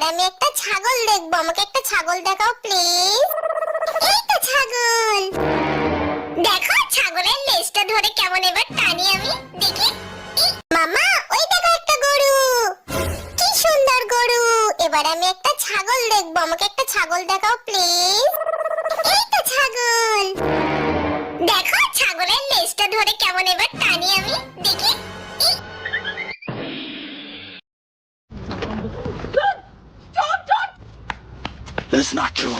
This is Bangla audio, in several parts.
এবার আমি একটা ছাগল দেখব। আমাকে একটা ছাগল দেখাও প্লিজ এই ছাগল। দেখো, ছাগলের লেজটা ধরে কেমন এবার টানি আমি। দেখি। মামা, ওই দেখো একটা গরু। কি সুন্দর গরু। এবার আমি একটা ছাগল দেখব। আমাকে একটা ছাগল দেখাও প্লিজ এই ছাগল। দেখো, ছাগলের লেজটা ধরে কেমন এবার টানি আমি। দেখি। এই, That's not true.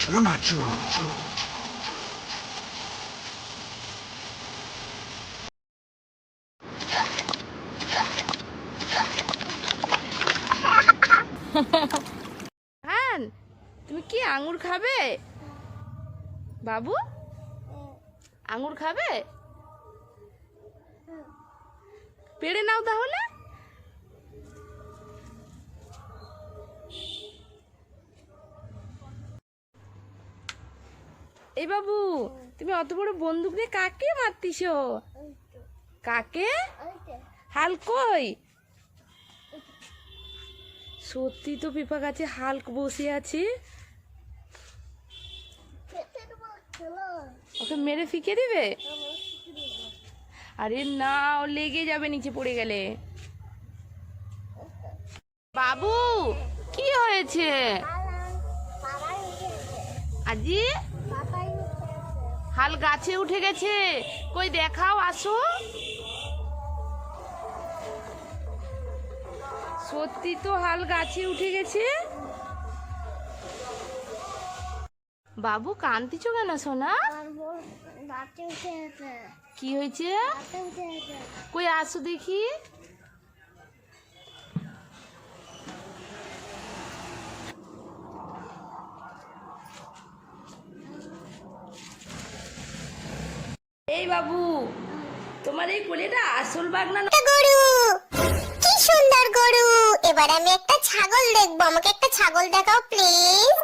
You're not true. হান তুমি কি আঙুর খাবে বাবু আঙুর খাবে পেড়ে নাও তাহলে। এই বাবু, তুমি অত বড় বন্দুক নিয়ে কাকে মারতিস? কাকে? হাল কই? সত্যি তো পেপা গাছে হাল্ক বসে আছে। ওকে মেরে ফিকে দিবে? আরে না, ও লেগে যাবে নিচে পড়ে গেলে। বাবু, কি হয়েছে? আজি? হাল গাছে উঠে গেছে। কই দেখাও, আসো। সত্যি তো হাল গাছে উঠে গেছে? বাবু কান্তিছ কেন সোনা? কি হয়েছে? কই আসো দেখি। এই বাবু তোমার এই কোলেটা আসল বাগনা একটা গরু। কি সুন্দর গরু। এবার আমি একটা ছাগল দেখব। আমাকে একটা ছাগল দেখাও প্লিজ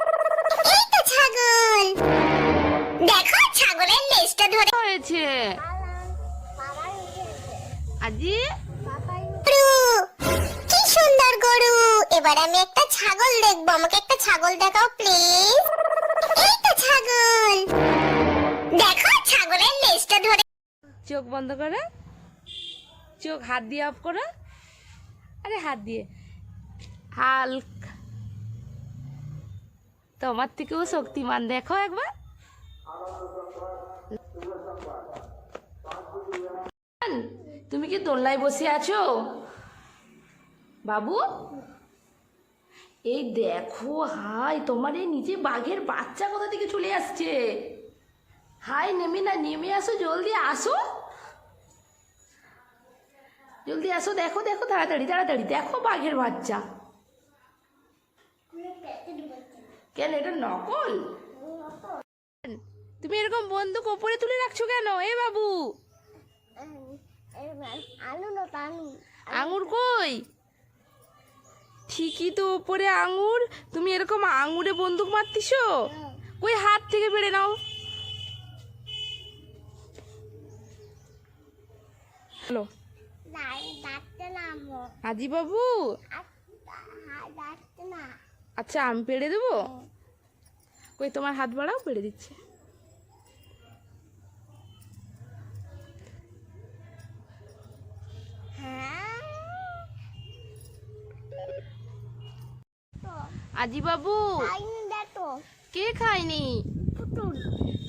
আজি কি সুন্দর গরু। এবার আমি একটা ছাগল দেখব। আমাকে একটা ছাগল দেখাও প্লিজ এই তো ছাগল। দেখো ছাগলের লেজটা ধরে চোখ বন্ধ করে। চোখ হাত দিয়ে অফ করো। আরে হাত দিয়ে। হালক। তোমার থেকেও শক্তিমান দেখো একবার। তুমি কি দোলনায় বসে আছো? বাবু? এই দেখো, হাই, তোমার এই নিজে বাঘের বাচ্চা কোথা থেকে চলে আসছে? হাই, নেমে না, নেমে আসো, জলদি আসো। জলদি আসো, দেখো দেখো, তাড়াতাড়ি তাড়াতাড়ি, দেখো বাঘের বাচ্চা। কেন, এটা নকল? তুমি এরকম বন্দুক ওপরে তুলে রাখছো কেন? এ বাবু। আঙুর কই? ঠিকই তো ওপরে আঙুর। তুমি এরকম আঙুরে বন্দুক মারতিছো কই হাত থেকে বেড়ে নাও। হ্যালো আজি বাবু। আচ্ছা আমি পেড়ে দেবো? কই তোমার হাত বাড়াও পেড়ে দিচ্ছে। আজি বাবু কে খায়নি? পুতুল।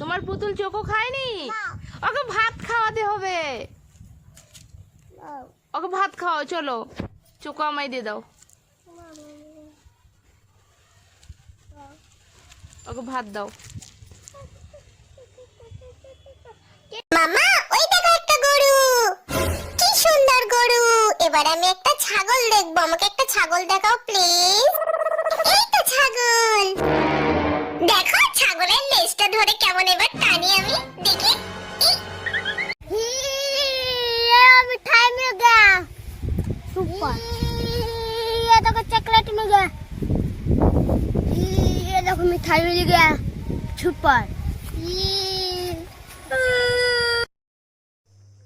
তোমার পুতুল চোখও খায়নি। ওকে ভাত খাওয়াতে হবে। ওকে ভাত খাওয়াও চলো। চোখো আমায় দিয়ে দাও। ওকে ভাত দাও। মামা ওই দেখো একটা গরু। কি সুন্দর গরু। এবার আমি একটা ছাগল দেখব। আমাকে একটা ছাগল দেখাও প্লিজ मिठाई मिल गया सुपर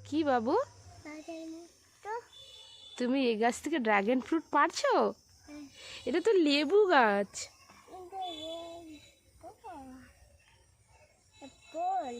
কি বাবু তো তুমি এই গাছ থেকে ড্রাগন ফ্রুট পারছো এটা তো লেবু গাছ বল